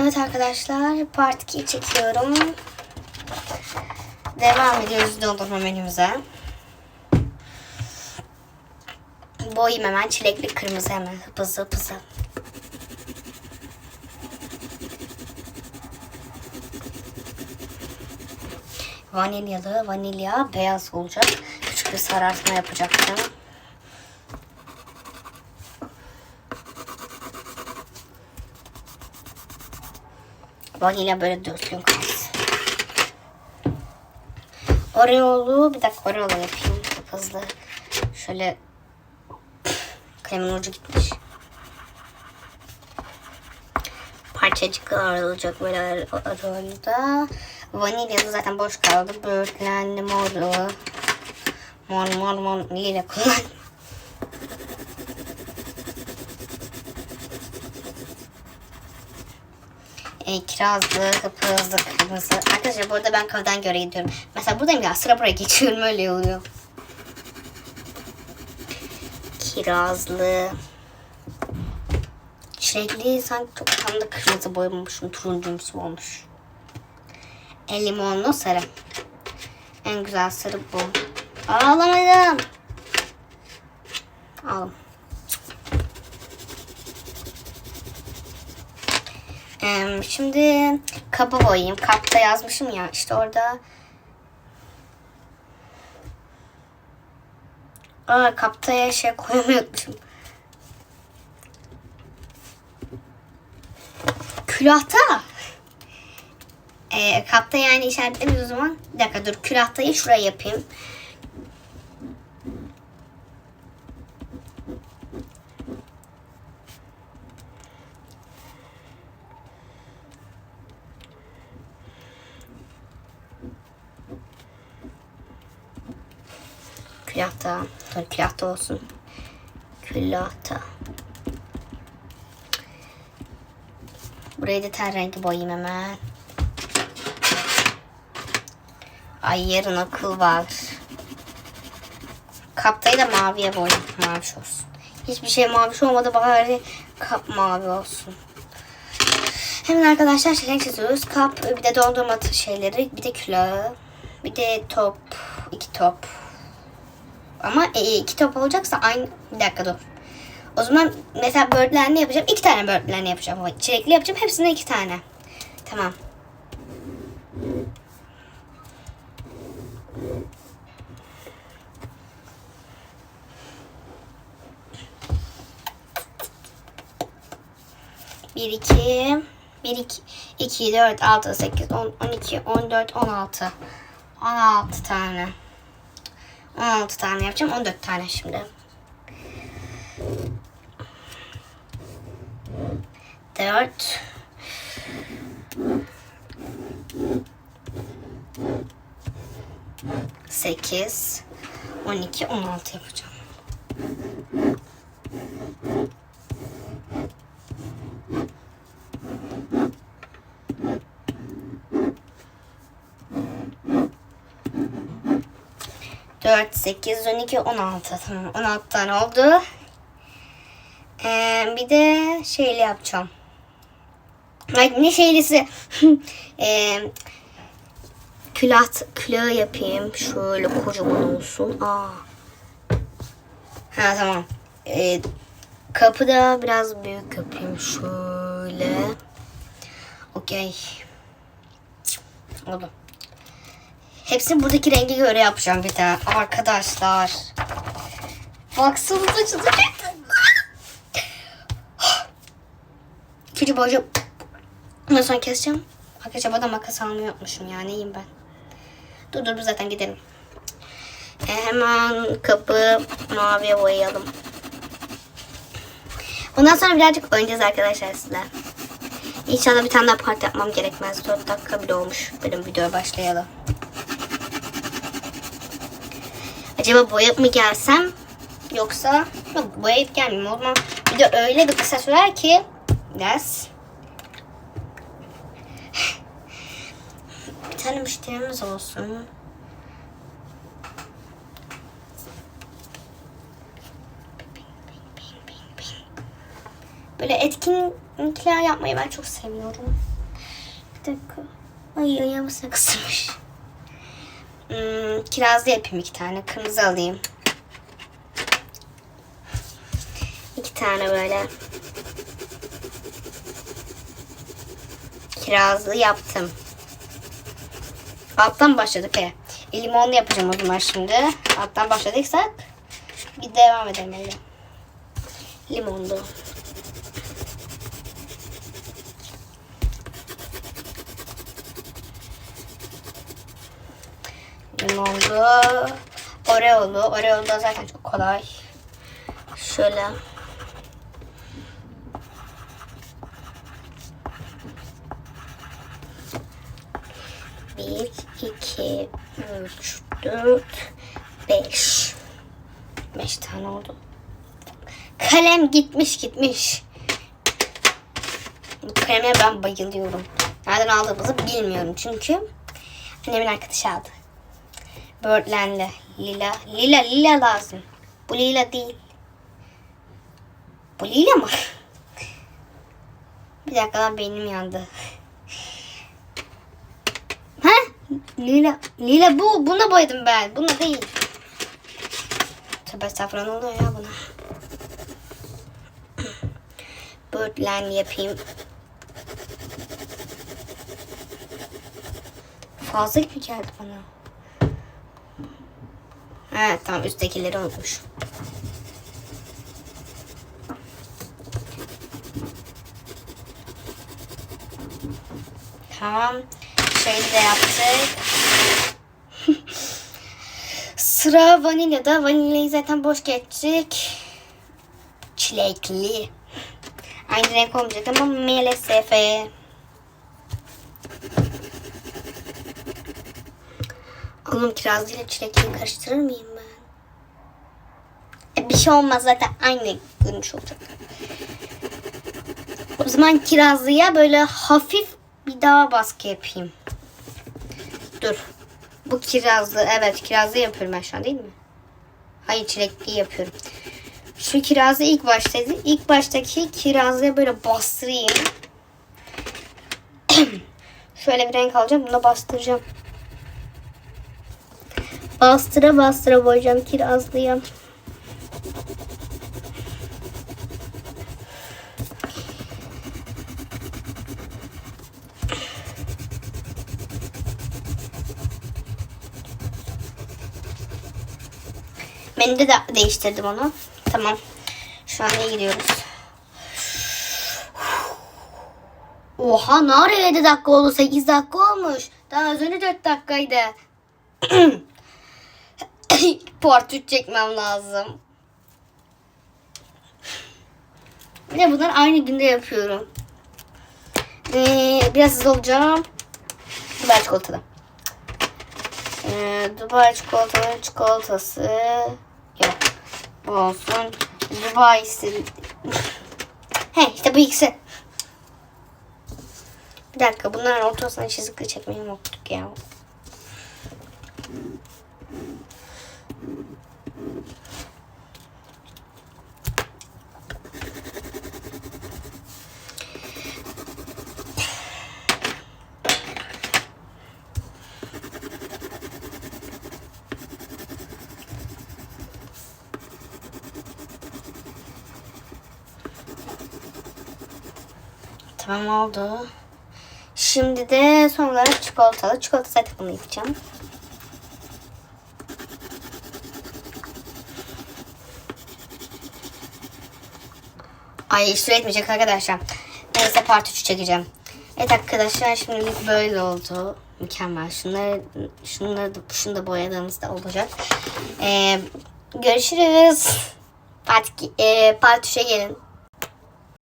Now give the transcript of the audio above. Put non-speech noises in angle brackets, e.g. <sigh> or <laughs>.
Evet arkadaşlar part 2 çekiyorum. Devam ediyoruz doldurma menümüze. Boyayım hemen çilekli kırmızı hemen hızlı hızlı. Vanilyalı vanilya beyaz olacak. Küçük bir sarartma yapacaktım. Vanilya böyle düzgün kalsın. Oreo'lu bir dakika Oreo'lu yapayım çok hızlı. Şöyle kremin ucu gitmiş. Parçacıklar olacak böyle Oreo'da. Vanilyalı zaten boş kaldı. Böğürtlenli morlu. Mor mor mor lila kullan. E, kirazlı, hızlı, kırmızı. Arkadaşlar bu arada ben kafadan göre gidiyorum. Mesela buradayım ya sıra buraya geçiyorum öyle oluyor. Kirazlı. Çilekli sanki çok tam da kırmızı boyamamışım. Turuncumsu olmuş. E, limonlu sarı. En güzel sarı bu. Ağlamadım. Al. Şimdi kabı boyayayım. Kapta yazmışım ya işte orada. Aa, kaptaya şey unutmuşum. Külahta. Ee, kapta yani işaretlemiyoruz o zaman. Bir dakika dur külahtayı şuraya yapayım. Külahta. Dur külahta olsun. Külahta. Burayı da ten rengi boyayayım hemen. Ay yarın akıl var. Kaptayı da maviye boyayayım. Maviş olsun. Hiçbir şey maviş olmadı bari kap mavi olsun. Hemen arkadaşlar renk çiziyoruz. Kap, bir de dondurma şeyleri, bir de külahı, bir de top, iki top. Ama e, iki top olacaksa aynı... Bir dakika dur. O zaman mesela böğürtlenli yapacağım. iki tane böğürtlenli yapacağım. Çilekli yapacağım. Hepsine iki tane. Tamam. Bir, iki, bir, iki, iki, dört, altı, sekiz, on, on iki, on dört, on altı. On altı tane. 16 tane yapacağım. 14 tane şimdi. Dört. Sekiz. On iki, on altı yapacağım. Dört, sekiz, on iki, on altı. Tamam, on altı tane oldu. Ee, bir de şeyli yapacağım. Ay, ne şeylisi? <laughs> ee, külah, külahı yapayım. Şöyle kocaman olsun. Aa. Ha tamam. Ee, kapı da biraz büyük yapayım. Şöyle. Okey. Oldu. Hepsini buradaki renge göre yapacağım bir daha. Arkadaşlar. Baksanıza çıldıracak. İkinci boyunca ondan sonra keseceğim. Arkadaşlar bana makas almayı unutmuşum ya. Neyim ben? Dur dur zaten gidelim. E, hemen kapı maviye boyayalım. Ondan sonra birazcık oynayacağız arkadaşlar sizle. İnşallah bir tane daha part yapmam gerekmez. 4 dakika bile olmuş. Benim videoya başlayalım. Acaba boyayıp mı gelsem? Yoksa yok boyayıp gelmeyeyim. O zaman video öyle bir kısa sürer ki ders. bir tane müşterimiz olsun. Böyle etkin Renkler yapmayı ben çok seviyorum. Bir dakika. Ay ayağımı sıkıştırmış. Hmm, kirazlı yapayım iki tane. Kırmızı alayım. İki tane böyle. Kirazlı yaptım. Alttan başladık ya. E, limonlu yapacağım o zaman şimdi. Alttan başladıysak bir devam edelim öyle. Limonlu. Limonlu. Oreo'lu. Oreo'lu da zaten çok kolay. Şöyle. Bir, iki, üç, dört, beş. Beş tane oldu. Kalem gitmiş gitmiş. Bu kaleme ben bayılıyorum. Nereden aldığımızı bilmiyorum çünkü annemin arkadaşı aldı. Birdland'le. Lila. Lila, lila lazım. Bu lila değil. Bu lila mı? Bir dakika lan beynim yandı. Ha? Lila. Lila bu. Buna boyadım ben. Buna değil. Tövbe estağfurullah oluyor ya buna? Birdland yapayım. Fazla gibi geldi bana. Evet tamam üsttekileri unutmuş. Tamam. Şeyi de yaptık. <laughs> Sıra vanilyada. Vanilyayı zaten boş geçtik. Çilekli. Aynı renk olmayacak ama maalesef. Oğlum kirazlı ile çilekliyi karıştırır mıyım ben? E, bir şey olmaz zaten aynı görünüş olacak. O zaman kirazlıya böyle hafif bir daha baskı yapayım. Dur. Bu kirazlı. Evet kirazlı yapıyorum ben şu an değil mi? Hayır çilekli yapıyorum. Şu kirazlı ilk baştaydı. İlk baştaki kirazlıya böyle bastırayım. <clears throat> Şöyle bir renk alacağım. Bunu da bastıracağım. Bastıra bastıra boyayacağım kirazlıya. Ben de, de değiştirdim onu. Tamam. Şu an iyi gidiyoruz. Oha ne ara 7 dakika oldu? 8 dakika olmuş. Daha az önce 4 dakikaydı. <clears throat> <laughs> Part 3 çekmem lazım. Bir de bunlar aynı günde yapıyorum. Ee, biraz hızlı olacağım. Dubai çikolatalı. Ee, Dubai çikolataların çikolatası yok. Bu olsun. Dubai istedi. <laughs> He işte bu ikisi. Bir dakika bunların ortasına çizikli çekmeyi unuttuk ya. Tamam oldu. Şimdi de son olarak çikolatalı. Çikolata zaten bunu yapacağım. Ay süre etmeyecek arkadaşlar. Neyse part 3 çekeceğim. Evet arkadaşlar şimdilik böyle oldu. Mükemmel. Şunları, şunları da, şunu da boyadığımızda olacak. Ee, görüşürüz. Part, e, part 3'e gelin.